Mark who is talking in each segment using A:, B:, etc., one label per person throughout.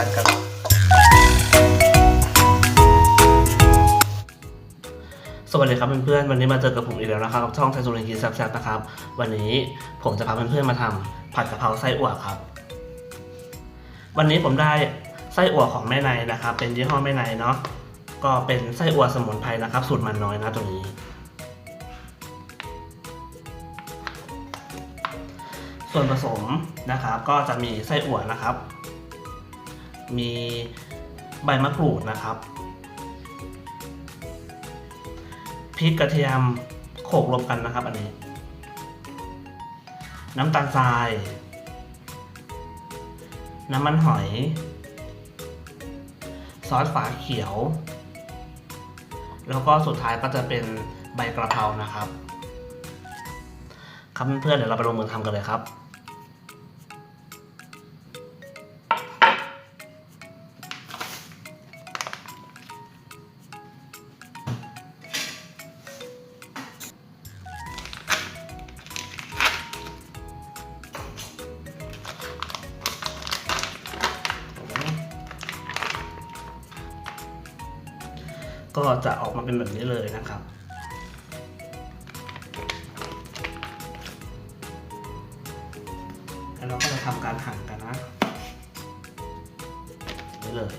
A: ันครับ สวัสดีครับเพื่อนๆ วันนี้มาเจอกับผมอีกแล้วนะครับช่องไทยสุรินทร์แซ่บๆนะครับ วันนี้ผมจะพาเพื่อนๆ มาทำผัดกะเพราไส้อั่วครับ วันนี้ผมได้ไส้อั่วของแม่ในนะครับ เป็นยี่ห้อแม่ในเนาะ ก็เป็นไส้อั่วสมุนไพรนะครับ สูตรมันน้อยนะตัวนี้ส่วนผสมนะครับก็จะมีไส้อั่วนะครับ มีใบมะกรูดนะครับพริกกระเทียมโขลกรวมกันนะครับ อันนี้ น้ำตาลทราย น้ำมันหอย ซอสฝาเขียว แล้วก็สุดท้ายก็จะเป็นใบกระเพรานะครับ ครับเพื่อนๆเดี๋ยวเราไปลงมือทำกันเลยครับ ก็จะออกมาเป็นแบบนี้เลยนะครับ แล้วเราก็จะทำการหั่นกันนะนี่เลย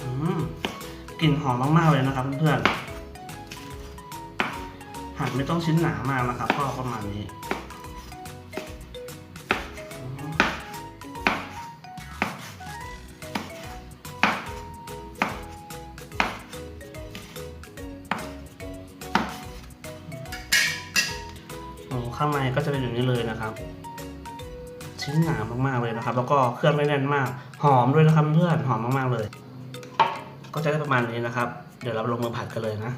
A: อืมกลิ่นหอมมากๆเลยนะครับเพื่อนๆหั่นไม่ต้องชิ้นหนามากนะครับ ก็ประมาณนี้ ข้างในก็จะเป็นอย่างนี้เลยนะครับ ชิ้นหนามากๆเลยนะครับ แล้วก็เครื่องไม่แน่นมาก หอมด้วยนะครับเพื่อนหอมมากๆเลย ก็จะได้ประมาณนี้นะครับ เดี๋ยวเราลงมือผัดกันเลยนะ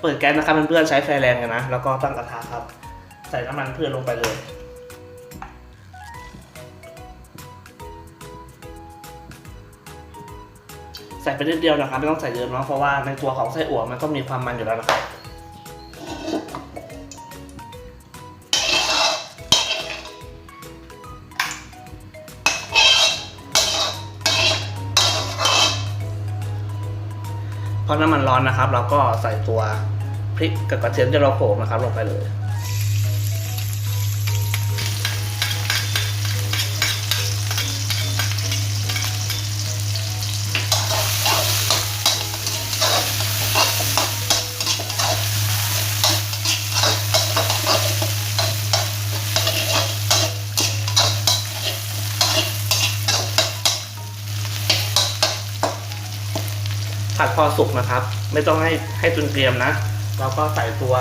A: เปิดแก๊สนะครับเพื่อนๆใช้ไฟแรงกันนะ แล้วก็ตั้งกระทะครับ ใส่น้ำมันเพืชลงไปเลย ส่ไปนิดเดียวนะครับไม่ต้องใส่เยอะเนาะเพราะว่าในตัวของไส้อั่วมันก็มีความมันอยู่แล้วนะครับพอน้ำมันร้อนนะครับ เราก็ใส่ตัวพริกกับกระเทียมที่เราโขลกนะครับลงไปเลย ผัดพอสุกนะครับ ไม่ต้องให้ให้จนเกรียมนะแล้วก็ใส่ตัว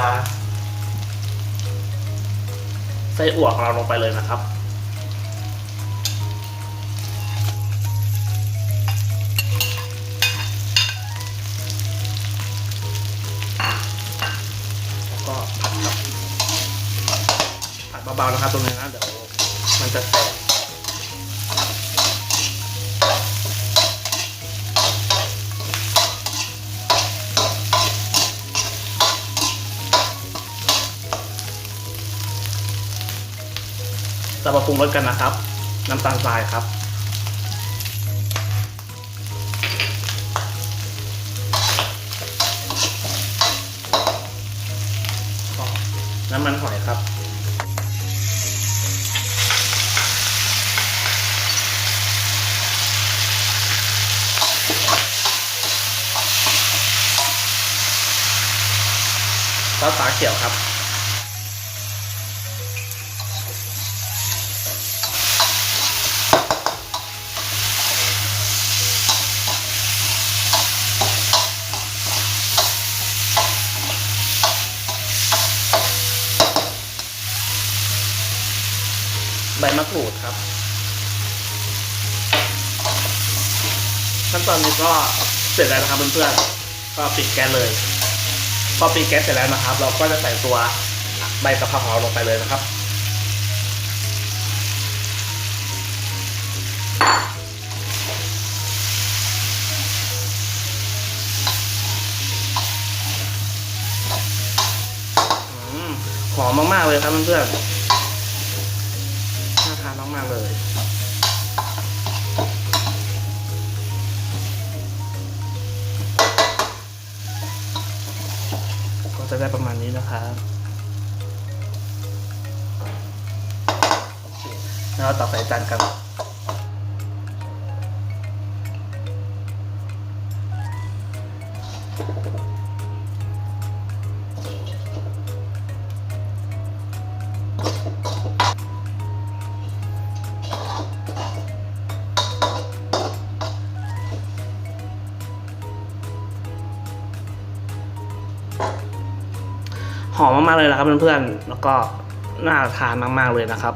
A: ไส้อั่วของเราลงไปเลยนะครับ แล้วก็ผัดผัดเบาๆนะครับตรงนี้นะเดี๋ยวมันจะแตก จะมาปรุงรสกันนะครับ น้ำตาลทรายครับ น้ำมันหอยครับซอสฝาเขียวครับ บมะกรูดครับ ขั้นตอนนี้ก็เสร็จแล้วนะครับเพื่อนๆก็ปิดแก๊สเลย พอปิดแก๊สเสร็จแล้วนะครับ เราก็จะใส่ตัวใบกะเพราของเราลงไปเลยนะครับหอมมากๆเลยครับเพื่อนๆน่าทาน มากๆเลย ก็จะได้ประมาณนี้นะครับแล้วตักใส่จานกัน หอมมากๆเลยนะครับเพื่อนๆแล้วก็น่าทานมากๆเลยนะครับ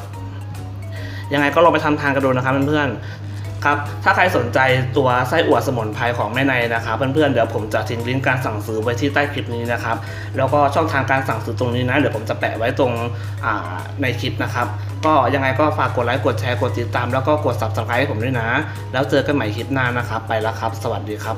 A: ยังไงก็ลองไปทำทานกันดูนะครับเพื่อนๆครับถ้าใครสนใจตัวไส้อั่วสมุนไพรของแม่ในนะครับเพื่อนๆเดี๋ยวผมจะทิ้งลิงก์การสั่งซื้อไว้ที่ใต้คลิปนี้นะครับ แล้วก็ช่องทางการสั่งซื้อตรงนี้นะเดี๋ยวผมจะแปะไว้ตรงในคลิปนะครับ ก็ยังไงก็ฝากกดไลค์กดแชร์กดติดตาม แล้วก็กด subscribe ให้ผมด้วยนะ แล้วเจอกันใหม่คลิปหน้านะครับ ไปแล้วครับ สวัสดีครับ